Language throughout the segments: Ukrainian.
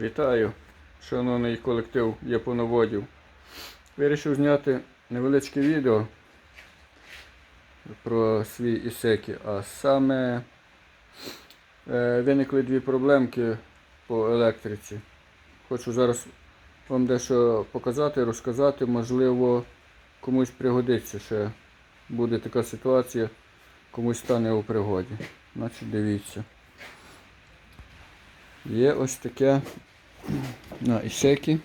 Вітаю, шановний колектив японоводів. Вирішив зняти невеличке відео про свій ісекі, а саме е, виникли дві проблемки по електриці. Хочу зараз вам дещо показати, розказати, можливо, комусь пригодиться, ще буде така ситуація, комусь стане у пригоді. Значить, дивіться. Є ось таке на Ісекі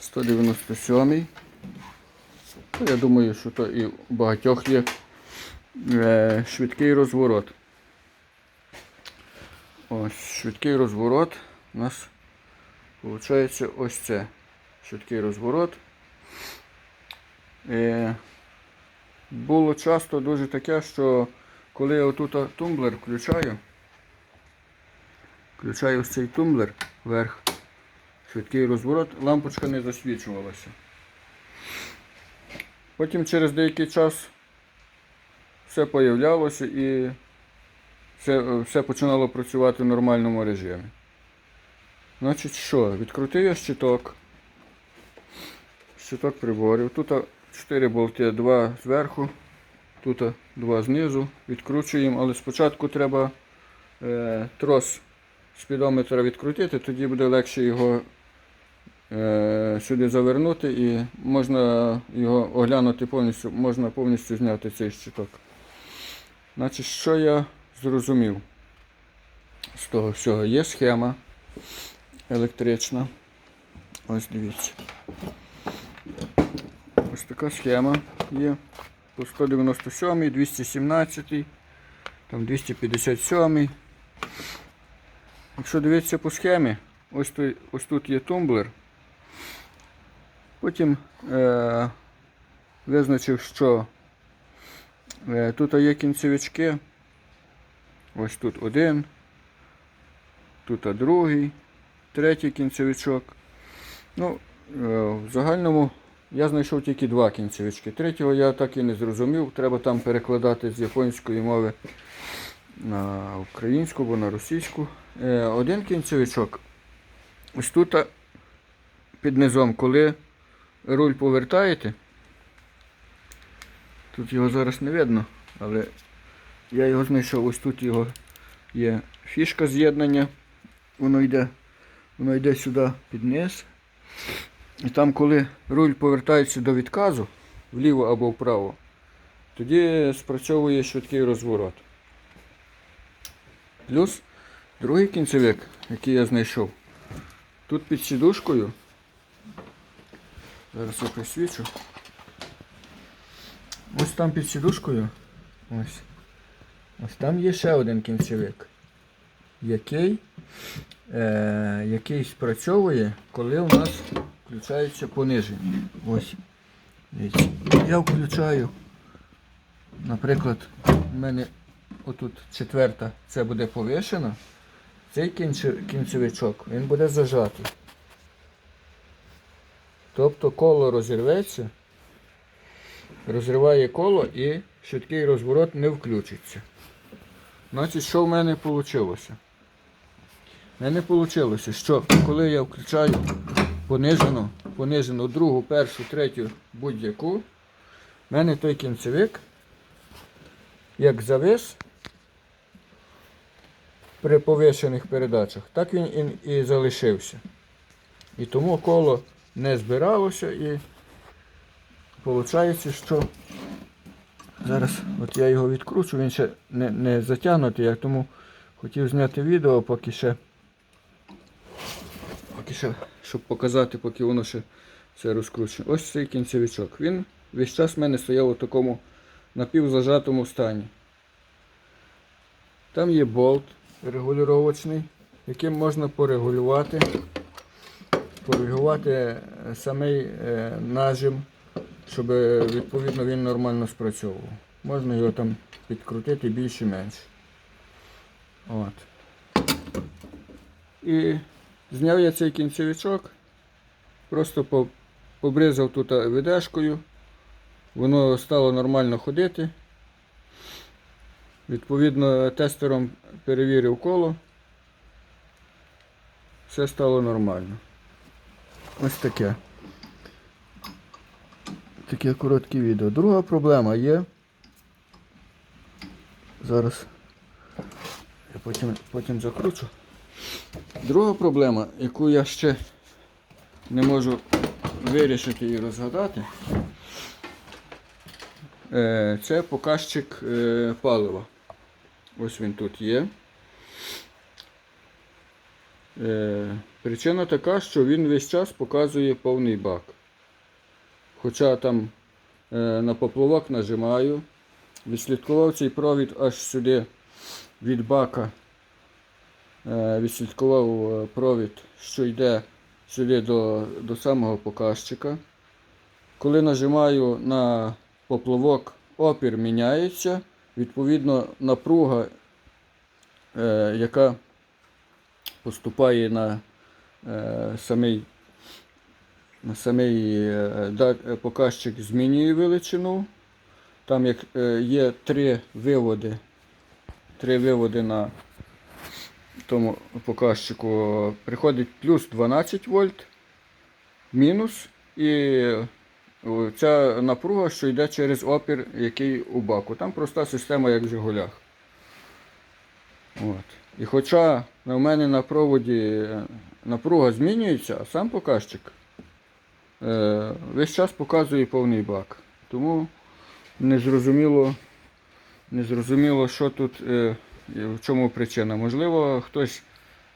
197. Ну, Я думаю, що то і у багатьох є е, швидкий розворот. Ось швидкий розворот у нас виходить ось це. Швидкий розворот. Е, було часто дуже таке, що коли я отут тумблер включаю, Включаю ось цей тумблер вверх, швидкий розворот, лампочка не засвічувалася. Потім через деякий час все появлялося і все, все починало працювати в нормальному режимі. Значить що, відкрутив я щиток. Щиток приборів. Тут 4 болти, 2 зверху, тут 2 знизу. Відкручуємо, але спочатку треба е, трос спідометра відкрутити, тоді буде легше його е, сюди завернути і можна його оглянути повністю, можна повністю зняти цей щиток. Значить, що я зрозумів з того всього? Є схема електрична. Ось дивіться. Ось така схема є по 197, 217, там 257. Якщо дивитися по схемі, ось тут, ось тут є тумблер. Потім е, визначив, що е, тут є кінцевички. Ось тут один, тут другий, третій кінцевичок. Ну, е, в загальному я знайшов тільки два кінцевички. Третього я так і не зрозумів. Треба там перекладати з японської мови на українську або на російську. Е, Один кінцевичок. Ось тут під низом, коли руль повертаєте, тут його зараз не видно, але я його знайшов, ось тут його є фішка з'єднання. Воно йде, воно йде сюди під низ. І там, коли руль повертається до відказу, вліво або вправо, тоді спрацьовує швидкий розворот. Плюс другий кінцевик, який я знайшов. Тут під сідушкою. Зараз я присвічу. Ось там під сідушкою. Ось. Ось там є ще один кінцевик, який, е, який спрацьовує, коли у нас включається пониження. Ось. Я включаю, наприклад, у мене отут четверта, це буде повишена. Цей кінцевичок, він буде зажатий. Тобто коло розірветься, розриває коло і швидкий розворот не включиться. Значить, що в мене вийшло? В мене вийшло, що коли я включаю понижену, понижену другу, першу, третю будь-яку, в мене той кінцевик, як завис, при повишених передачах, так він і, і залишився. І тому коло не збиралося і виходить, що зараз от я його відкручу, він ще не, не затягнутий, я тому хотів зняти відео, поки ще, поки ще, щоб показати, поки воно ще все розкручено. Ось цей кінцевичок. Він весь час в мене стояв у такому напівзажатому стані. Там є болт регулювачний, яким можна порегулювати, порегулювати е, самий е, нажим, щоб е, відповідно він нормально спрацьовував. Можна його там підкрутити більше-менше. От. І зняв я цей кінцевичок, просто побризав тут видешкою, воно стало нормально ходити. Відповідно, тестером перевірив коло. все стало нормально. Ось таке. Таке коротке відео. Друга проблема є. Зараз я потім, потім закручу. Друга проблема, яку я ще не можу вирішити і розгадати, е, це показчик е, палива. Ось він тут є. Е, Причина така, що він весь час показує повний бак. Хоча там е, на поплавок нажимаю, відслідкував цей провід аж сюди від бака. Е, відслідкував е, провід, що йде сюди до, до самого показчика. Коли нажимаю на поплавок, опір міняється. Відповідно, напруга, е, яка поступає на е, самий, самий е, показчик, змінює величину. Там як є три виводи, три виводи на тому показчику, приходить плюс 12 вольт, мінус і ця напруга, що йде через опір, який у баку. Там проста система, як в Жигулях. От. І хоча на мене на проводі е, напруга змінюється, а сам показчик е, весь час показує повний бак. Тому незрозуміло, незрозуміло, що тут, е, в чому причина. Можливо, хтось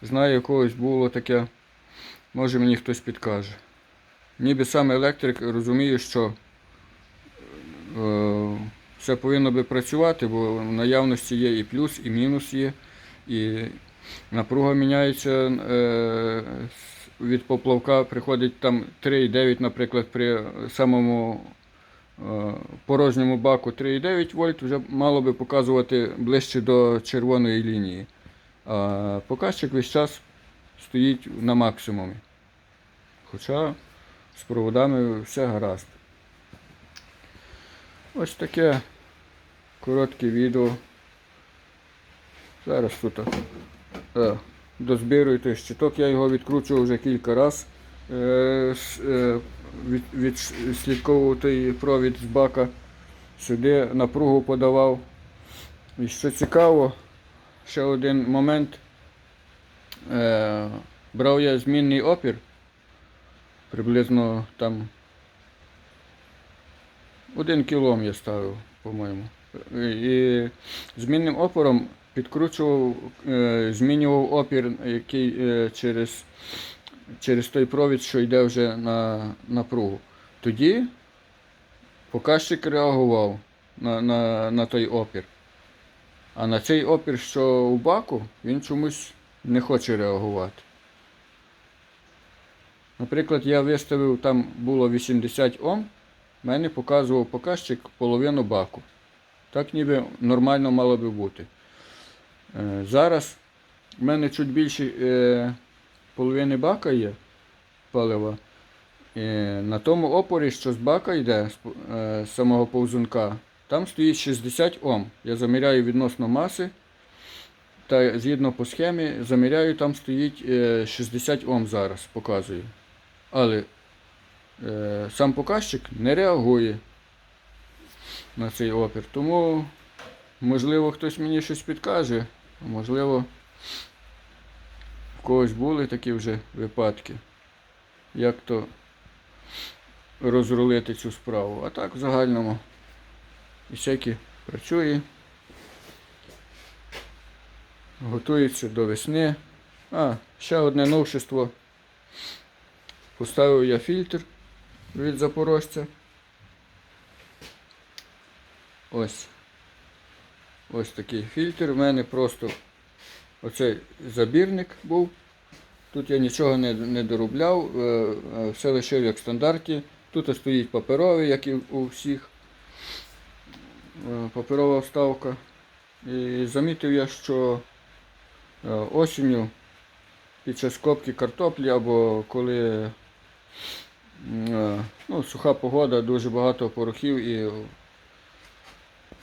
знає, у когось було таке, може мені хтось підкаже. Ніби сам електрик розуміє, що е, все повинно би працювати, бо в наявності є і плюс, і мінус є. І напруга міняється е, від поплавка, приходить там 3,9, наприклад, при самому е, порожньому баку 3,9 вольт, вже мало би показувати ближче до червоної лінії. А показчик весь час стоїть на максимумі. Хоча з проводами все гаразд. Ось таке коротке відео. Зараз тут е, дозбирую той щиток, я його відкручував вже кілька разів. Е, е, від, відслідковував той провід з бака, сюди напругу подавав. І що цікаво, ще один момент. Е, брав я змінний опір, приблизно там один кілом я ставив, по-моєму. І змінним опором підкручував, е, змінював опір, який е, через, через той провід, що йде вже на напругу. Тоді показчик реагував на, на, на той опір. А на цей опір, що у баку, він чомусь не хоче реагувати. Наприклад, я виставив, там було 80 Ом, в мене показував показчик половину баку. Так ніби нормально мало би бути. Е, Зараз в мене чуть більше е, половини бака є палива. Е, на тому опорі, що з бака йде, з самого повзунка, там стоїть 60 Ом. Я заміряю відносно маси. Та згідно по схемі, заміряю, там стоїть е, 60 Ом зараз, показую. Але е, сам показчик не реагує на цей опір. Тому, можливо, хтось мені щось підкаже, а можливо, в когось були такі вже випадки, як то розрулити цю справу. А так в загальному і всякі працює. Готується до весни. А, ще одне новшество. Поставив я фільтр від запорожця. Ось. Ось такий фільтр. У мене просто оцей забірник був. Тут я нічого не, не доробляв, е, е, все лишив як в стандарті. Тут стоїть паперовий, як і у всіх. Е, Паперова вставка. І замітив я, що осінню під час копки картоплі або коли ну, суха погода, дуже багато порохів і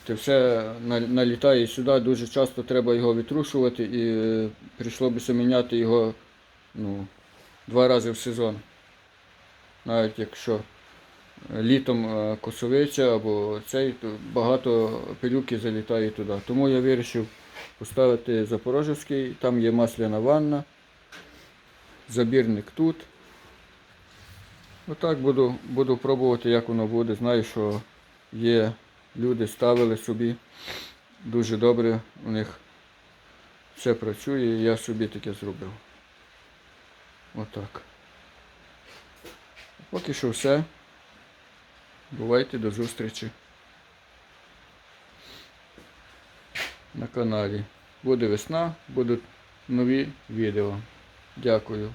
це все налітає сюди, дуже часто треба його відтрушувати і е, прийшло б міняти його ну, два рази в сезон. Навіть якщо літом е, косовиця або цей, то багато пилюки залітає туди. Тому я вирішив поставити Запорожецький, там є масляна ванна, забірник тут. Отак буду, буду пробувати, як воно буде. Знаю, що є люди ставили собі. Дуже добре у них все працює, і я собі таке зробив. Отак. Поки що все. Бувайте до зустрічі на каналі. Буде весна, будуть нові відео. Дякую.